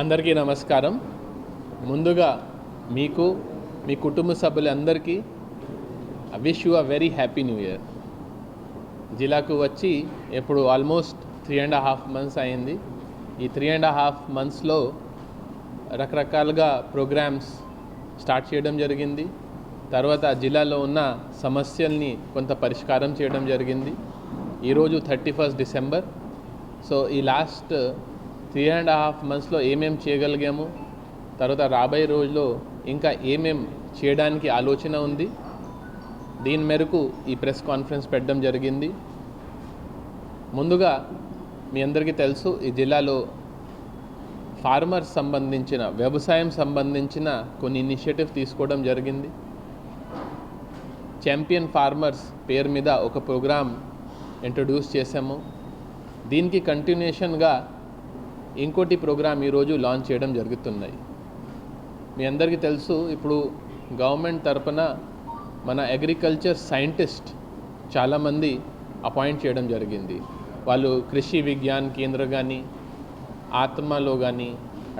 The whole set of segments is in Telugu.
అందరికీ నమస్కారం. ముందుగా మీకు మీ కుటుంబ సభ్యులందరికీ wish you a very happy new year జిల్లాకు వచ్చి ఇప్పుడు almost three and half months అయింది. ఈ త్రీ అండ్ హాఫ్ మంత్స్లో రకరకాలుగా ప్రోగ్రామ్స్ స్టార్ట్ చేయడం జరిగింది. తర్వాత జిల్లాలో ఉన్న సమస్యల్ని కొంత పరిష్కారం చేయడం జరిగింది. ఈరోజు థర్టీ ఫస్ట్ డిసెంబర్. సో ఈ లాస్ట్ త్రీ అండ్ హాఫ్ మంత్స్లో ఏమేం చేయగలిగాము తర్వాత రాబోయే రోజుల్లో ఇంకా ఏమేం చేయడానికి ఆలోచన ఉంది దీని మేరకు ఈ ప్రెస్ కాన్ఫరెన్స్ పెట్టడం జరిగింది. ముందుగా మీ అందరికీ తెలుసు ఈ జిల్లాలో ఫార్మర్స్ సంబంధించిన వ్యవసాయం సంబంధించిన కొన్ని ఇనిషియేటివ్ తీసుకోవడం జరిగింది. ఛాంపియన్ ఫార్మర్స్ పేరు మీద ఒక ప్రోగ్రామ్ ఇంట్రడ్యూస్ చేసాము దీనికి కంటిన్యూషన్గా ఇంకోటి ప్రోగ్రామ్ ఈరోజు లాంచ్ చేయడం జరుగుతున్నాయి. మీ అందరికీ తెలుసు ఇప్పుడు గవర్నమెంట్ తరపున మన అగ్రికల్చర్ సైంటిస్ట్ చాలామంది అపాయింట్ చేయడం జరిగింది. వాళ్ళు కృషి విజ్ఞాన్ కేంద్ర కానీ ఆత్మలో కానీ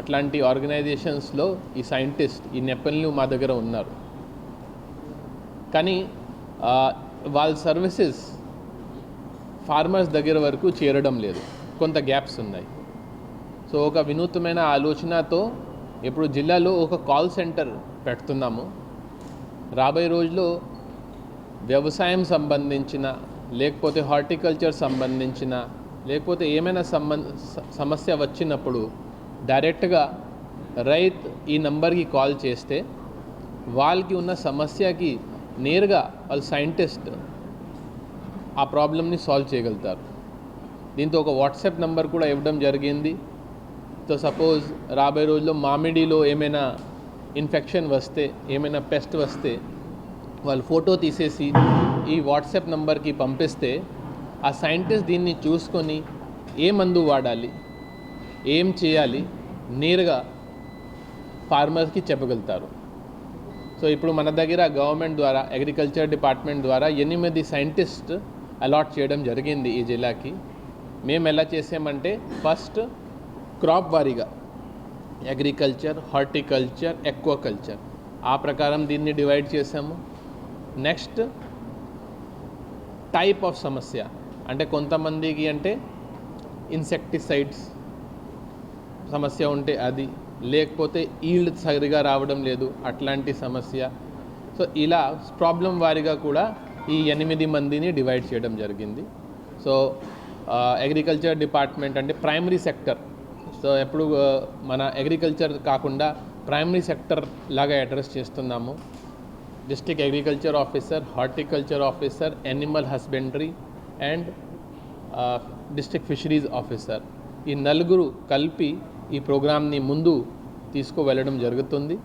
అట్లాంటి ఆర్గనైజేషన్స్లో ఈ సైంటిస్ట్ ఈ నెపల్ని మా దగ్గర ఉన్నారు. కానీ వాళ్ళ సర్వీసెస్ ఫార్మర్స్ దగ్గర వరకు చేరడం లేదు. కొంత గ్యాప్స్ ఉన్నాయి. సో ఒక వినూత్నమైన ఆలోచనతో ఇప్పుడు జిల్లాలో ఒక కాల్ సెంటర్ పెడుతున్నాము. రాబోయే రోజుల్లో వ్యవసాయం సంబంధించిన లేకపోతే హార్టికల్చర్ సంబంధించిన లేకపోతే ఏమైనా సంబంధ సమస్య వచ్చినప్పుడు డైరెక్ట్గా రైత్ ఈ నంబర్కి కాల్ చేస్తే వాళ్ళకి ఉన్న సమస్యకి నేరుగా వాళ్ళ సైంటిస్ట్ ఆ ప్రాబ్లమ్ని సాల్వ్ చేయగలుగుతారు. దీంతో ఒక వాట్సాప్ నెంబర్ కూడా ఇవ్వడం జరిగింది. సో సపోజ్ రాబోయే రోజుల్లో మామిడిలో ఏమైనా ఇన్ఫెక్షన్ వస్తే ఏమైనా పెస్ట్ వస్తే వాళ్ళు ఫోటో తీసేసి ఈ వాట్సాప్ నంబర్కి పంపిస్తే ఆ సైంటిస్ట్ దీన్ని చూసుకొని ఏ మందు వాడాలి ఏం చేయాలి నేరుగా ఫార్మర్స్కి చెప్పగలుగుతారు. సో ఇప్పుడు మన దగ్గర గవర్నమెంట్ ద్వారా అగ్రికల్చర్ డిపార్ట్మెంట్ ద్వారా ఎనిమిది సైంటిస్ట్ అలాట్ చేయడం జరిగింది ఈ జిల్లాకి. మేము ఎలా చేసామంటే ఫస్ట్ క్రాప్ వారీగా అగ్రికల్చర్ హార్టికల్చర్ ఎక్వాకల్చర్ ఆ ప్రకారం దీన్ని డివైడ్ చేసాము. నెక్స్ట్ టైప్ ఆఫ్ సమస్య అంటే కొంతమందికి అంటే ఇన్సెక్టిసైడ్స్ సమస్య ఉంటే అది లేకపోతే ఈల్డ్ సరిగా రావడం లేదు అట్లాంటి సమస్య. సో ఇలా ప్రాబ్లం వారిగా కూడా ఈ ఎనిమిది మందిని డివైడ్ చేయడం జరిగింది. సో అగ్రికల్చర్ డిపార్ట్మెంట్ అంటే ప్రైమరీ సెక్టర్ సో ఎప్పుడు మన అగ్రికల్చర్ కాకుండా ప్రైమరీ సెక్టర్ లాగా అడ్రస్ చేస్తున్నాము. District agriculture officer horticulture officer animal husbandry and district fisheries officer ఈ నలుగురు కలిపి ఈ ప్రోగ్రామ్ని ముందు తీసుకువెళ్ళడం జరుగుతుంది.